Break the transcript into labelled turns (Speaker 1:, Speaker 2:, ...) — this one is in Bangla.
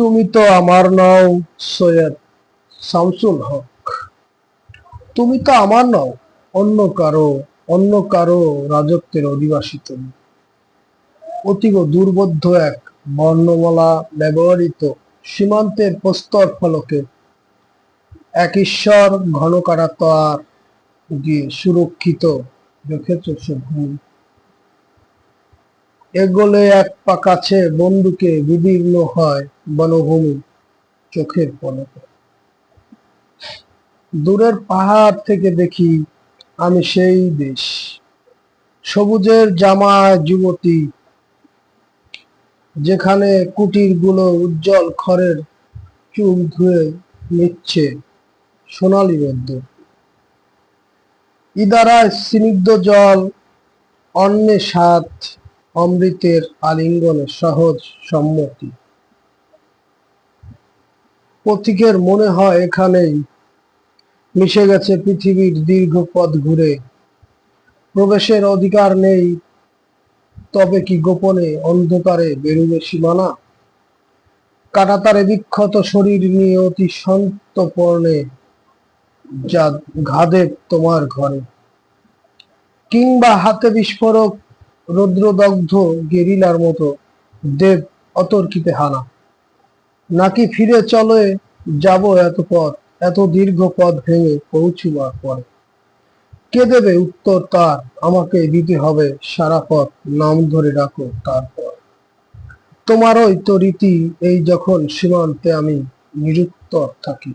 Speaker 1: তুমি তো আমার নও, সৈয়দ শামসুল হক। তুমি তো আমার নও, অন্য কারও অন্য কারও রাজত্বের অধিবাসী তুমি। অতীব দুর্বোধ্য এক বর্ণমালা ব্যবহৃত সীমান্তের প্রস্তর ফলকে এক ঈশ্বর ঘন কারাতার দিয়ে সুরক্ষিত এগোলে এক পা কাছে বন্দুকে বিদীর্ণ হয় বনভূমি চোখের পলকে। দূরের পাহাড় থেকে দেখি আমি সেই দেশ। সবুজের জামায় যুবতী, যেখানে কুটিরগুলো উজ্জ্বল খড়ের চুল ধুয়ে নিচ্ছে সোনালি রোদ্দুর ইদারায় স্নিগ্ধ জল অন্নে সাত অমৃতের আলিঙ্গনে সহজ সম্মতি। পথিকের মনে হয় এখানেই মিশে গেছে পৃথিবীর দীর্ঘ পথ ঘুরে। প্রবেশের অধিকার নেই, তবে কি গোপনে অন্ধকারে বেরুবে সীমানা? কাটাতারে বিক্ষত শরীর নিয়ে অতি সন্তপর্ণে যা ঘাদে তোমার ঘরে। কিংবা হাতে বিস্ফোরক, রৌদ্রদগ্ধ গেরিলার মতো দেব অতর্কিতে হানা। নাকি ফিরে চলে যাব এত পথ, এত দীর্ঘ পথ ভেঙে পৌঁছিবার পরে? কে দেবে উত্তর তার? আমাকে দিতে হবে সারা পথ, নাম ধরে ডাকো তারপর। তোমারই তো রীতি, এই যখন সীমান্তে আমি নিরুত্তর থাকি।